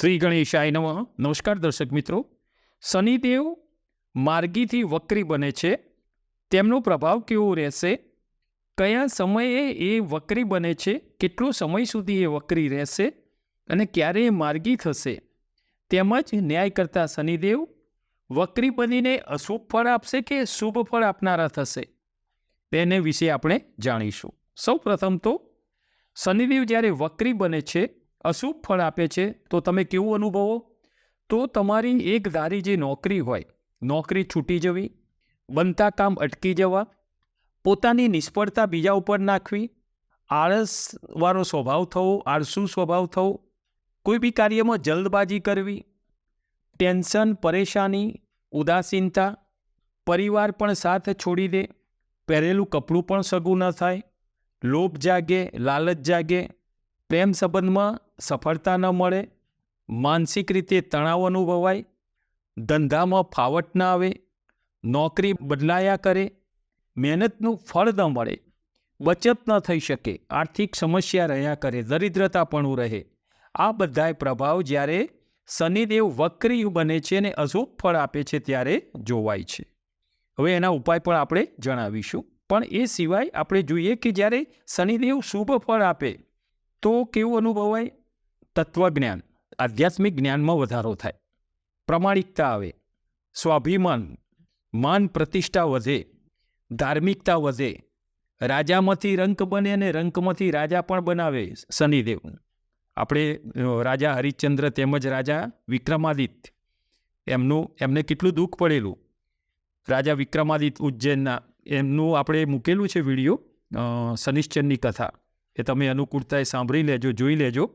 શ્રી ગણેશાય નમઃ. નમસ્કાર દર્શક મિત્રો. શનિદેવ માર્ગીથી વક્રી બને છે. તેમનો પ્રભાવ કેવો રહેશે? કયા સમયે એ વક્રી બને છે? કેટલો સમય સુધી એ વક્રી રહેશે? અને ક્યારે એ માર્ગી થશે? તેમજ ન્યાય કરતા શનિદેવ, વક્રી બનીને અશુભ ફળ આપશે કે શુભ ફળ આપનારા થશે? તેને વિશે આપણે જાણીશું. સૌ પ્રથમ તો, શનિદેવ જ્યારે વક્રી બને છે અશુભ ફળ આપે છે? તો તમે કેવું અનુભવો? તો તમારી એક ધારી જે નોકરી હોય, નોકરી છૂટી જવી, બનતા કામ અટકી જવા, પોતાની નિષ્ફળતા બીજા ઉપર નાખવી, આળસવાળો સ્વભાવ થવો, આળસુ સ્વભાવ થવો, કોઈ બી કાર્યમાં જલ્દબાજી કરવી, ટેન્શન, પરેશાની, ઉદાસીનતા, પરિવાર પણ સાથ છોડી દે, પહેરેલું કપડું પણ સગું ન થાય, લોભ જાગે, લાલચ જાગે, પ્રેમ સંબંધમાં સફળતા ન મળે, માનસિક રીતે તણાવ અનુભવાય, ધંધામાં ફાવટ ન આવે, નોકરી બદલાયા કરે, મહેનતનું ફળ ન મળે, બચત ન થઈ શકે, આર્થિક સમસ્યા રહ્યા કરે, દરિદ્રતા પણ રહે. આ બધાય પ્રભાવ જ્યારે શનિદેવ વક્રી બને છે અને અશુભ ફળ આપે છે ત્યારે જોવાય છે. હવે એના ઉપાય પણ આપણે જણાવીશું. પણ એ સિવાય આપણે જોઈએ કે જ્યારે શનિદેવ શુભ ફળ આપે, તો કેવું અનુભવાય? તત્વજ્ઞાન, આધ્યાત્મિક જ્ઞાનમાં વધારો થાય. પ્રમાણિકતા આવે. સ્વાભિમાન, માન પ્રતિષ્ઠા વધે. ધાર્મિકતા વધે. રાજામાંથી રંક બને અને રંકમાંથી રાજા પણ બનાવે શનિદેવ. આપણે રાજા હરિશ્ચંદ્ર તેમજ રાજા વિક્રમાદિત્ય. એમનું, એમને કેટલું દુઃખ પડેલું. રાજા વિક્રમાદિત્ય ઉજ્જૈનના, એમનું આપણે મૂકેલું છે વીડિયો શનિશ્ચરની કથા. એ તમે અનુકૂળતાએ સાંભળી લેજો, જોઈ લેજો.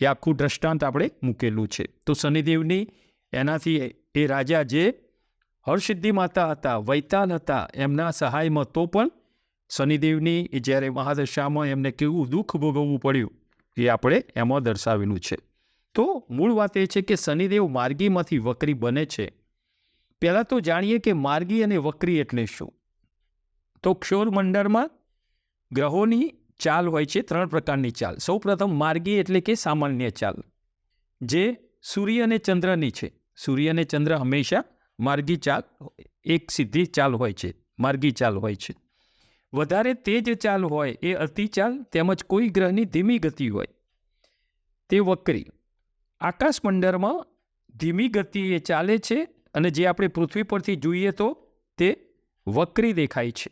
એ આખું દ્રષ્ટાંત આપણે મૂકેલું છે. તો શનિદેવની એનાથી એ રાજા જે હરસિદ્ધિ માતા હતા વૈતાલ હતા, એમના સહાયમાં તો પણ શનિદેવની એ જ્યારે મહાદશામાં એમને કેવું દુઃખ ભોગવવું પડ્યું એ આપણે એમાં દર્શાવેલું છે. તો મૂળ વાત એ છે કે શનિદેવ માર્ગીમાંથી વક્રી બને છે. પહેલાં તો જાણીએ કે માર્ગી અને વક્રી એટલે શું? તો ક્ષોર મંડળમાં ગ્રહોની ચાલ હોય છે ત્રણ પ્રકારની ચાલ. સૌ પ્રથમ માર્ગી એટલે કે સામાન્ય ચાલ, જે સૂર્ય અને ચંદ્રની છે. સૂર્ય અને ચંદ્ર હંમેશા માર્ગી ચાલ, એક સીધી ચાલ હોય છે, માર્ગી ચાલ હોય છે. વધારે તેજ ચાલ હોય એ અતિચાલ તેમજ કોઈ ગ્રહની ધીમી ગતિ હોય. તે વક્રી. આકાશમંડળમાં ધીમી ગતિએ ચાલે છે અને જે આપણે પૃથ્વી પરથી જોઈએ તો તે વક્રી દેખાય છે.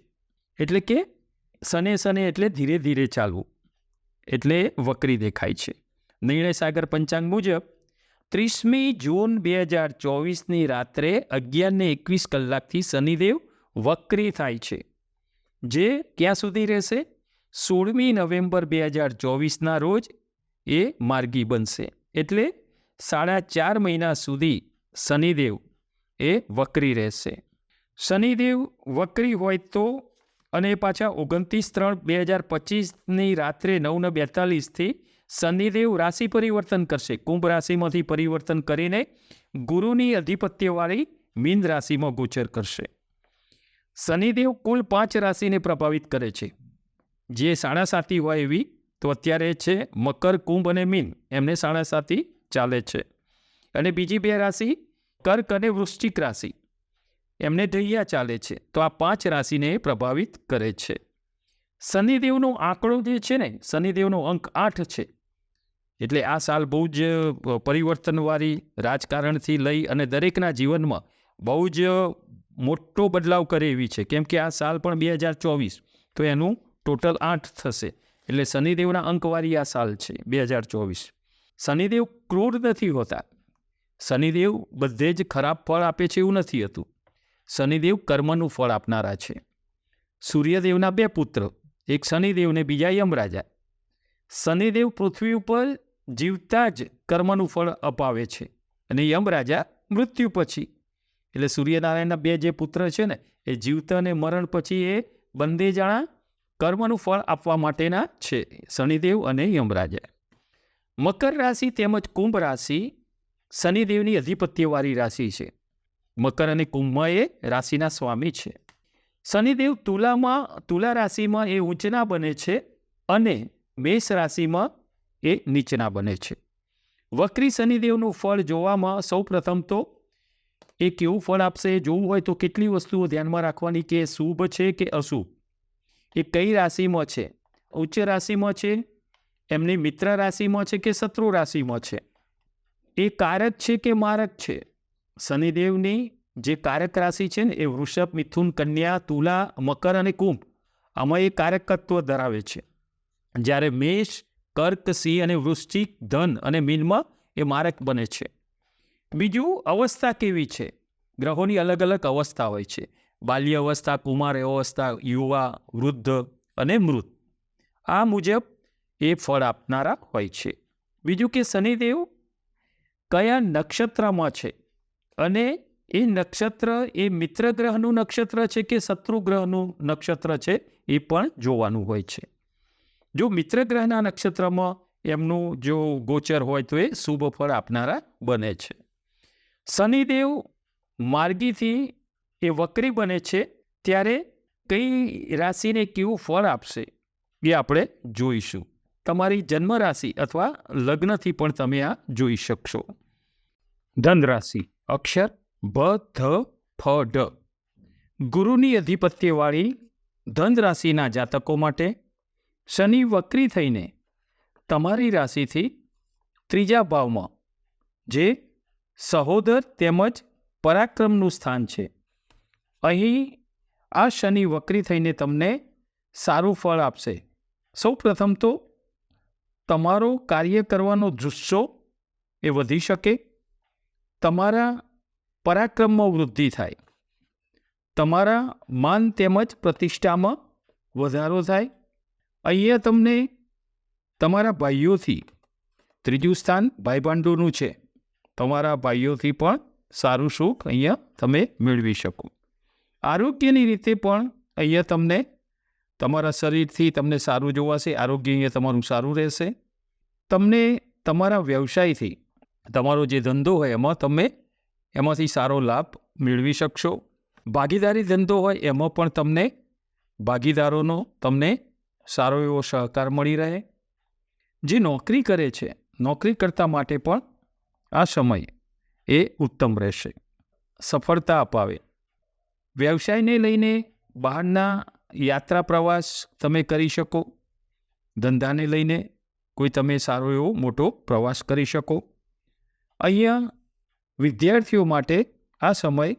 એટલે કે સને સને એટલે ધીરે ધીરે ચાલવું, એટલે વક્રી દેખાય છે. નિર્ણય સાગર પંચાંગ મુજબ, ત્રીસમી જૂન બે હજાર ચોવીસની રાત્રે અગિયારને એકવીસ કલાકથી શનિદેવ વક્રી થાય છે, જે ક્યાં સુધી રહેશે? સોળમી નવેમ્બર બે હજાર ચોવીસના રોજ એ માર્ગી બનશે, એટલે સાડા ચાર મહિના સુધી શનિદેવ એ વક્રી રહેશે. શનિદેવ વક્રી હોય તો અને પાછા ઓગણત્રીસ ત્રણ બે હજાર પચીસની રાત્રે નવને બેતાલીસથી શનિદેવ રાશિ પરિવર્તન કરશે. કુંભ રાશિમાંથી પરિવર્તન કરીને ગુરુની અધિપત્યવાળી મીન રાશિમાં ગોચર કરશે. શનિદેવ કુલ પાંચ રાશિને પ્રભાવિત કરે છે. જે સાડા સાતી હોય એવી, તો અત્યારે છે મકર, કુંભ અને મીન. એમને સાડા સાતી ચાલે છે. અને બીજી બે રાશિ કર્ક અને વૃશ્ચિક રાશિ. એમને ઢૈયા ચાલે છે. તો આ પાંચ રાશિને પ્રભાવિત કરે છે. શનિદેવનો આંકડો જે છે ને, શનિદેવનો અંક આઠ છે. એટલે આ સાલ બહુ જ પરિવર્તનવાળી રાજકારણથી લઈ અને દરેકના જીવનમાં બહુ જ મોટો બદલાવ કરે એવી છે. કેમ કે આ સાલ પણ બે હજાર ચોવીસ, તો એનું ટોટલ આઠ થશે. એટલે શનિદેવના અંકવાળી આ સાલ છે, બે હજાર ચોવીસ. શનિદેવ ક્રૂર નથી હોતા. શનિદેવ બધે જ ખરાબ ફળ આપે છે એવું નથી હતું. શનિદેવ કર્મનું ફળ આપનારા છે. સૂર્યદેવના બે પુત્ર, એક શનિદેવ ને બીજા યમરાજા. શનિદેવ પૃથ્વી ઉપર જીવતા જ કર્મનું ફળ અપાવે છે અને યમરાજા મૃત્યુ પછી. એટલે સૂર્યનારાયણના બે જે પુત્ર છે ને, એ જીવતા અને મરણ પછી એ બંને જણા કર્મનું ફળ આપવા માટેના છે, શનિદેવ અને યમરાજા. મકર રાશિ તેમજ કુંભ રાશિ શનિદેવની અધિપત્યવાળી રાશિ છે. મકર અને કુંભ એ રાશિના સ્વામી છે. શનિદેવ તુલામાં, તુલા રાશિમાં એ ઊંચના બને છે અને મેષ રાશિમાં એ નીચના બને છે. વક્રી શનિદેવનું ફળ જોવામાં સૌ પ્રથમ તો એ કેવું ફળ આપશે? જોવું હોય તો કેટલી વસ્તુઓ ધ્યાનમાં રાખવાની કે શુભ છે કે અશુભ? એ કઈ રાશિમાં છે? ઉચ્ચ રાશિમાં છે, એમની મિત્ર રાશિમાં છે કે શત્રુ રાશિમાં છે? એ કારક છે કે મારક છે? શનિદેવની જે કારક રાશિ છે ને, એ વૃષભ, મિથુન, કન્યા, તુલા, મકર અને કુંભ, આમાં એ કારકત્વ ધરાવે છે. જ્યારે મેષ, કર્ક, સિંહ અને વૃશ્ચિક, ધન અને મીનમાં એ મારક બને છે. બીજું અવસ્થા કેવી છે? ગ્રહોની અલગ અલગ અવસ્થા હોય છે. બાલ્ય અવસ્થા, કુમાર અવસ્થા, યુવા, વૃદ્ધ અને મૃત. આ મુજબ એ ફળ આપનારા હોય છે. બીજું કે શનિદેવ કયા નક્ષત્રમાં છે? અને એ નક્ષત્ર, એ મિત્ર ગ્રહનું નક્ષત્ર છે કે શત્રુ ગ્રહનું નક્ષત્ર છે, એ પણ જોવાનું હોય છે. જો મિત્ર ગ્રહના નક્ષત્રમાં એમનું જો ગોચર હોય તો એ શુભ ફળ આપનારા બને છે. શનિદેવ માર્ગીથી એ વક્રી બને છે, ત્યારે કઈ રાશિને કેવું ફળ આપશે એ આપણે જોઈશું. તમારી જન્મ રાશિ અથવા લગ્નથી પણ તમે આ જોઈ શકશો. ધન રાશિ અક્ષર ભ ધ, ફ, ડ. ગુરુની અધિપત્યવાળી ધન રાશિના જાતકો માટે શનિ વક્રી થઈને તમારી રાશિથી ત્રીજા ભાવમાં, જે સહોદર તેમજ પરાક્રમનું સ્થાન છે. અહીં આ શનિ વક્રી થઈને તમને સારું ફળ આપશે. સૌ પ્રથમ તો તમારો કાર્ય કરવાનો જુસ્સો એ વધી શકે. તમારા પરાક્રમમાં વૃદ્ધિ થાય. તમારા માન તેમજ પ્રતિષ્ઠામાં વધારો થાય. અહીંયા તમને તમારા ભાઈઓથી ત્રીજું સ્થાન ભાઈબાંડોનું છે. તમારા ભાઈઓથી પણ સારું સુખ અહીંયા તમે મેળવી શકો. આરોગ્યની રીતે પણ અહીંયા તમને તમારા શરીરથી તમને સારું જોવાશે, આરોગ્ય અહીંયા તમારું સારું રહેશે. તમને તમારા વ્યવસાયથી તમારો જે ધંધો હોય એમાં તમે એમાંથી સારો લાભ મેળવી શકશો. ભાગીદારી ધંધો હોય એમાં પણ તમને ભાગીદારોનો તમને સારો એવો સહકાર મળી રહે. જે નોકરી કરે છે, નોકરી કરતા માટે પણ આ સમય એ ઉત્તમ રહેશે. સફળતા અપાવે. વ્યવસાયને લઈને બહારના યાત્રા પ્રવાસ તમે કરી શકો. ધંધાને લઈને કોઈ તમે સારો એવો મોટો પ્રવાસ કરી શકો. અહીંયા વિદ્યાર્થીઓ માટે આ સમય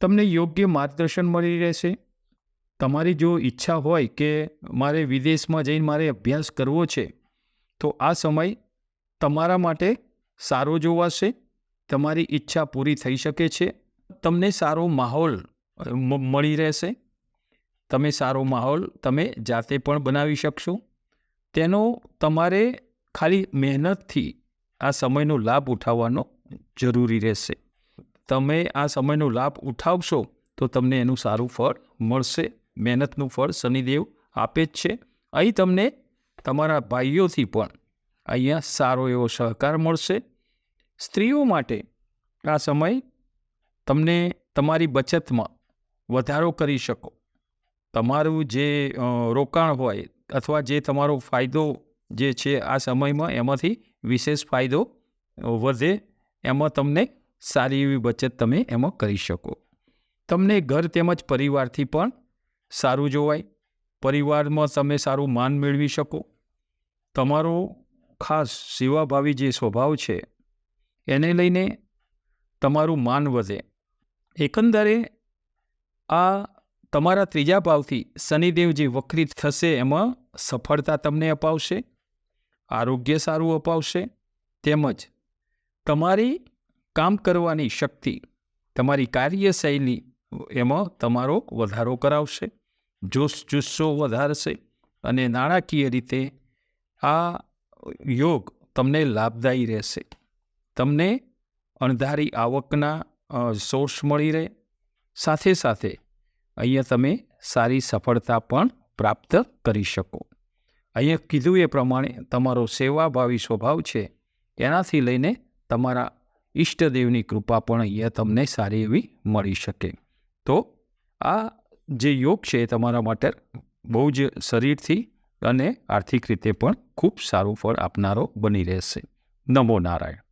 તમને યોગ્ય માર્ગદર્શન મળી રહેશે. તમારી જો ઈચ્છા હોય કે મારે વિદેશમાં જઈને મારે અભ્યાસ કરવો છે, તો આ સમય તમારા માટે સારો જોવાશે. તમારી ઈચ્છા પૂરી થઈ શકે છે. તમને સારો માહોલ મળી રહેશે. તમે સારો માહોલ તમે જાતે પણ બનાવી શકશો. તેનો તમારે ખાલી મહેનતથી આ સમયનો લાભ ઉઠાવવાનો જરૂરી રહેશે. તમે આ સમયનો લાભ ઉઠાવશો તો તમને એનું સારું ફળ મળશે. મહેનતનું ફળ શનિદેવ આપે જ છે. અહીં તમને તમારા ભાઈઓથી પણ અહીંયા સારો એવો સહકાર મળશે. સ્ત્રીઓ માટે આ સમય તમને તમારી બચતમાં વધારો કરી શકો. તમારું જે રોકાણ હોય અથવા જે તમારો ફાયદો જે છે આ સમયમાં એમાંથી વિશેષ ફાયદો વધે એમાં તમને સારી એવી બચત તમે એમાં કરી શકો. તમને ઘર તેમજ પરિવારથી પણ સારું જોવાય. પરિવારમાં તમે સારું માન મેળવી શકો. તમારો ખાસ સેવાભાવી જે સ્વભાવ છે, એને લઈને તમારું માન વધે. એકંદરે આ તમારા ત્રીજા ભાવથી શનિદેવ જે વક્રી થશે, એમાં સફળતા તમને અપાવશે. આરોગ્ય સારું અપાવશે તેમજ તમારી કામ કરવાની શક્તિ, તમારી કાર્યશૈલી એમાં તમારો વધારો કરાવશે, જોશ જુસ્સો વધારશે અને નાણાકીય રીતે આ યોગ તમને લાભદાયી રહેશે. તમને અણધારી આવકના સોર્સ મળી રહે. સાથે સાથે અહીંયા તમે સારી સફળતા પણ પ્રાપ્ત કરી શકો. અહીંયા કીધું એ પ્રમાણે તમારો સેવાભાવી સ્વભાવ છે. એનાથી લઈને તમારા ઈષ્ટદેવની કૃપા પણ અહીંયા તમને સારી એવી મળી શકે. તો આ જે યોગ છે એ તમારા માટે બહુ જ શરીરથી અને આર્થિક રીતે પણ ખૂબ સારું ફળ આપનારો બની રહેશે. નમો નારાયણ.